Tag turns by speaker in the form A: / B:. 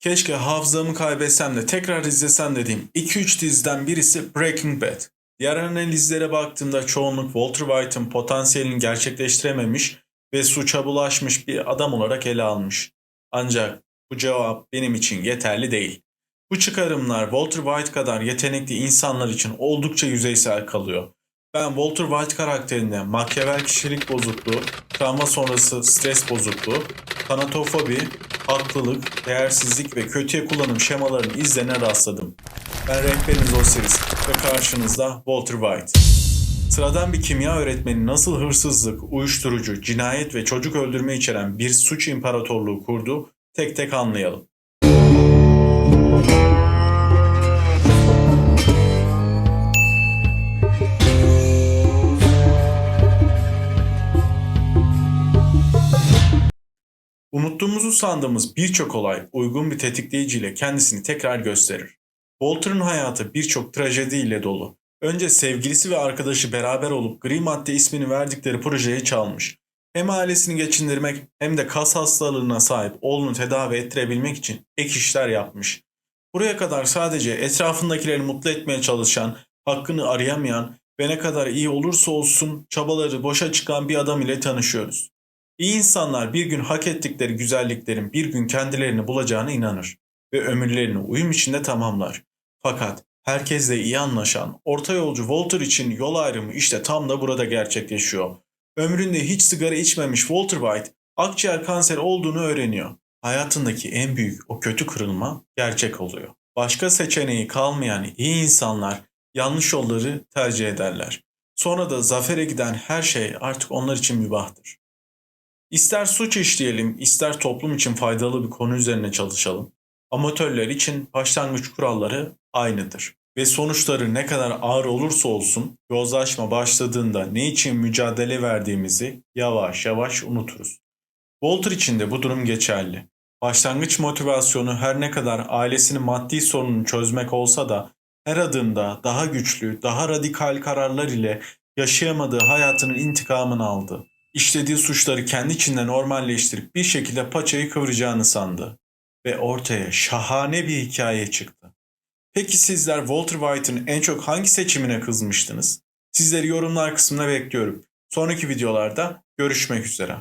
A: Keşke hafızamı kaybetsem de tekrar izlesem dediğim 2-3 diziden birisi Breaking Bad. Diğer analizlere baktığımda çoğunluk Walter White'ın potansiyelini gerçekleştirememiş ve suça bulaşmış bir adam olarak ele almış. Ancak bu cevap benim için yeterli değil. Bu çıkarımlar Walter White kadar yetenekli insanlar için oldukça yüzeysel kalıyor. Ben Walter White karakterinde Machiavelli kişilik bozukluğu, travma sonrası stres bozukluğu, tanatofobi, haklılık, değersizlik ve kötüye kullanım şemalarının izlerine rastladım. Ben rehberiniz Osiris ve karşınızda Walter White. Sıradan bir kimya öğretmeni nasıl hırsızlık, uyuşturucu, cinayet ve çocuk öldürme içeren bir suç imparatorluğu kurdu tek tek anlayalım. Unuttuğumuzu sandığımız birçok olay uygun bir tetikleyiciyle kendisini tekrar gösterir. Walter'ın hayatı birçok trajediyle dolu. Önce sevgilisi ve arkadaşı beraber olup gri madde ismini verdikleri projeye çalmış. Hem ailesini geçindirmek hem de kas hastalığına sahip oğlunu tedavi ettirebilmek için ek işler yapmış. Buraya kadar sadece etrafındakileri mutlu etmeye çalışan, hakkını arayamayan ve ne kadar iyi olursa olsun çabaları boşa çıkan bir adam ile tanışıyoruz. İyi insanlar bir gün hak ettikleri güzelliklerin bir gün kendilerini bulacağına inanır ve ömürlerini uyum içinde tamamlar. Fakat herkesle iyi anlaşan orta yolcu Walter için yol ayrımı işte tam da burada gerçekleşiyor. Ömründe hiç sigara içmemiş Walter White akciğer kanseri olduğunu öğreniyor. Hayatındaki en büyük o kötü kırılma gerçek oluyor. Başka seçeneği kalmayan iyi insanlar yanlış yolları tercih ederler. Sonra da zafere giden her şey artık onlar için mübahtır. İster suç işleyelim, ister toplum için faydalı bir konu üzerine çalışalım. Amatörler için başlangıç kuralları aynıdır. Ve sonuçları ne kadar ağır olursa olsun yozlaşma başladığında ne için mücadele verdiğimizi yavaş yavaş unuturuz. Walter için de bu durum geçerli. Başlangıç motivasyonu her ne kadar ailesinin maddi sorununu çözmek olsa da her adımda daha güçlü, daha radikal kararlar ile yaşayamadığı hayatının intikamını aldı işlediği suçları kendi içinde normalleştirip bir şekilde paçayı kıvıracağını sandı. Ve ortaya şahane bir hikaye çıktı. Peki sizler Walter White'ın en çok hangi seçimine kızmıştınız? Sizleri yorumlar kısmına bekliyorum. Sonraki videolarda görüşmek üzere.